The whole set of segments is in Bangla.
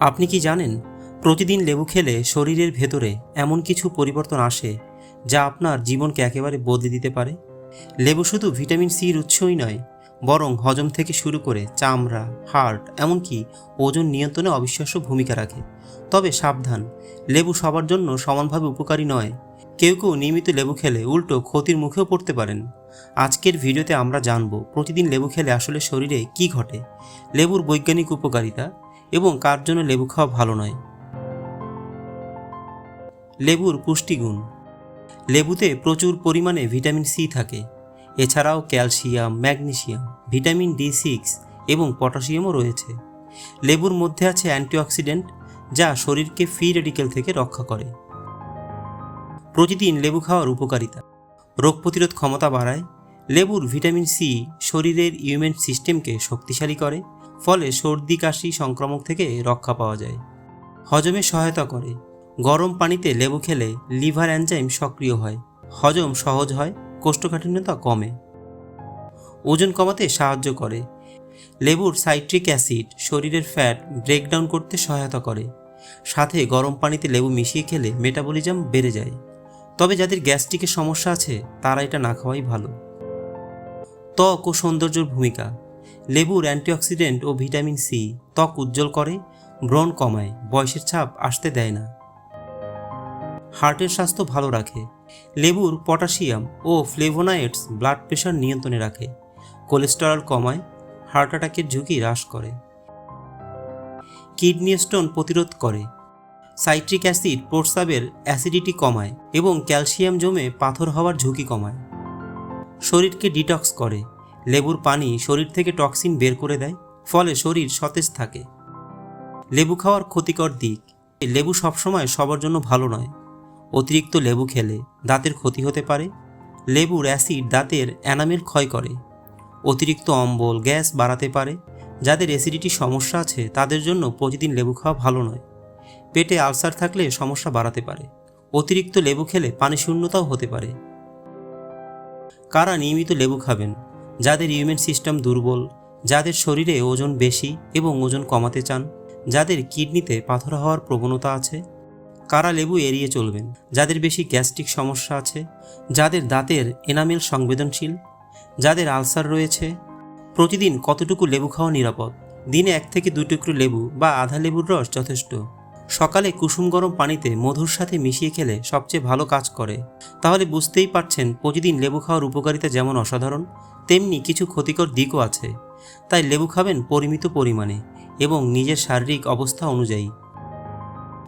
আপনি কি জানেন, প্রতিদিন লেবু খেলে শরীরের ভেতরে এমন কিছু পরিবর্তন আসে যা আপনার জীবনকে একেবারে বদলে দিতে পারে? লেবু শুধু ভিটামিন সির উৎসই নয়, বরং হজম থেকে শুরু করে চামড়া হার্ট এমনকি ওজন নিয়ন্ত্রণে অবিশ্বাস্য ভূমিকা রাখে। তবে সাবধান, লেবু সবার জন্য সমানভাবে উপকারী নয়। কেউ কেউ নিয়মিত লেবু খেলে উল্টো ক্ষতির মুখেও পড়তে পারেন। আজকের ভিডিওতে আমরা জানব, প্রতিদিন লেবু খেলে আসলে শরীরে কি ঘটে? লেবুর বৈজ্ঞানিক উপকারিতা? এবং কার জন্য লেবু খাওয়া ভালো নয়। লেবুর পুষ্টিগুণ। লেবুতে প্রচুর পরিমাণে ভিটামিন সি থাকে। এছাড়াও calcium, magnesium, vitamin D six এবং পটাশিয়ামও রয়েছে। লেবুর মধ্যে আছে অ্যান্টিঅক্সিডেন্ট, যা শরীরকে ফ্রি রেডিকেল থেকে রক্ষা করে। প্রতিদিন লেবু খাওয়ার উপকারিতা। রোগ প্রতিরোধ ক্ষমতা বাড়ায়। লেবুর ভিটামিন সি শরীরের ইমিউন সিস্টেমকে শক্তিশালী করে। ফলে সর্দি, কাশি, সংক্রমক থেকে রক্ষা পাওয়া যায়। হজমে সহায়তা করে। গরম পানিতে লেবু খেলে লিভার এনজাইম সক্রিয় হয়। হজম সহজ হয়, কোষ্ঠকাঠিন্যতা কমে। ওজন কমাতে সাহায্য করে। লেবুর সাইট্রিক অ্যাসিড শরীরের ফ্যাট ব্রেকডাউন করতে সহায়তা করে। সাথে গরম পানিতে লেবু মিশিয়ে খেলে মেটাবলিজম বেড়ে যায়। তবে যাদের গ্যাস্ট্রিকের সমস্যা আছে, তারা এটা না খাওয়াই ভালো। ত্বক ও সৌন্দর্যের ভূমিকা। লেবুর অ্যান্টিঅক্সিডেন্ট ও ভিটামিন সি ত্বক উজ্জ্বল করে, ব্রণ কমায়, বয়সের ছাপ আসতে দেয় না। হার্টের স্বাস্থ্য ভালো রাখে। লেবুর পটাশিয়াম ও ফ্লেভোনাইডস ব্লাড প্রেশার নিয়ন্ত্রণে রাখে। কোলেস্টেরল কমায়, হার্ট অ্যাটাকের ঝুঁকি হ্রাস করে। কিডনি স্টোন প্রতিরোধ করে। সাইট্রিক অ্যাসিড প্রস্রাবের অ্যাসিডিটি কমায় এবং ক্যালসিয়াম জমে পাথর হওয়ার ঝুঁকি কমায়। শরীরকে ডিটক্স করে। লেবুর পানি শরীর থেকে টক্সিন বের করে দেয়, ফলে শরীর সতেজ থাকে। লেবু খাওয়ার ক্ষতিকর দিক, লেবু সবসময় সবার জন্য ভালো নয়। অতিরিক্ত লেবু খেলে দাঁতের ক্ষতি হতে পারে, লেবুর অ্যাসিড দাঁতের অ্যানামেল ক্ষয় করে। অতিরিক্ত অম্বল, গ্যাস বাড়াতে পারে, যাদের অ্যাসিডিটি সমস্যা আছে তাদের জন্য প্রতিদিন লেবু খাওয়া ভালো নয়। পেটে আলসার থাকলে সমস্যা বাড়াতে পারে। অতিরিক্ত লেবু খেলে পানি শূন্যতাও হতে পারে। কারা নিয়মিত লেবু খাবেন? যাদের ইমিউন সিস্টেম দুর্বল, যাদের শরীরে ওজন বেশি এবং ওজন কমাতে চান, যাদের কিডনিতে পাথর হওয়ার প্রবণতা আছে, কারা লেবু এড়িয়ে চলবেন, যাদের বেশি গ্যাস্ট্রিক সমস্যা আছে, যাদের দাঁতের এনামেল সংবেদনশীল, যাদের আলসার রয়েছে, প্রতিদিন কতটুকু লেবু খাওয়া নিরাপদ? দিনে এক থেকে দুই টুকরো লেবু বা আধা লেবুর রস যথেষ্ট। সকালে কুসুম গরম পানিতে মধুর সাথে মিশিয়ে খেলে সবচেয়ে ভালো কাজ করে। তাহলে বুঝতেই পারছেন প্রতিদিন লেবু খাওয়ার উপকারিতা যেমন অসাধারণ, তেমনি কিছু ক্ষতিকর দিকও আছে। তাই লেবু খাবেন পরিমিত পরিমাণে এবং নিজের শারীরিক অবস্থা অনুযায়ী।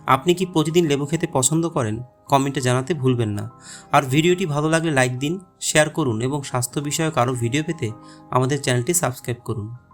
আপনি কি প্রতিদিন লেবু খেতে পছন্দ করেন? কমেন্টে জানাতে ভুলবেন না। আর ভিডিওটি ভালো লাগলে লাইক দিন, শেয়ার করুন এবং স্বাস্থ্য বিষয়ক আরও ভিডিও পেতে আমাদের চ্যানেলটি সাবস্ক্রাইব করুন।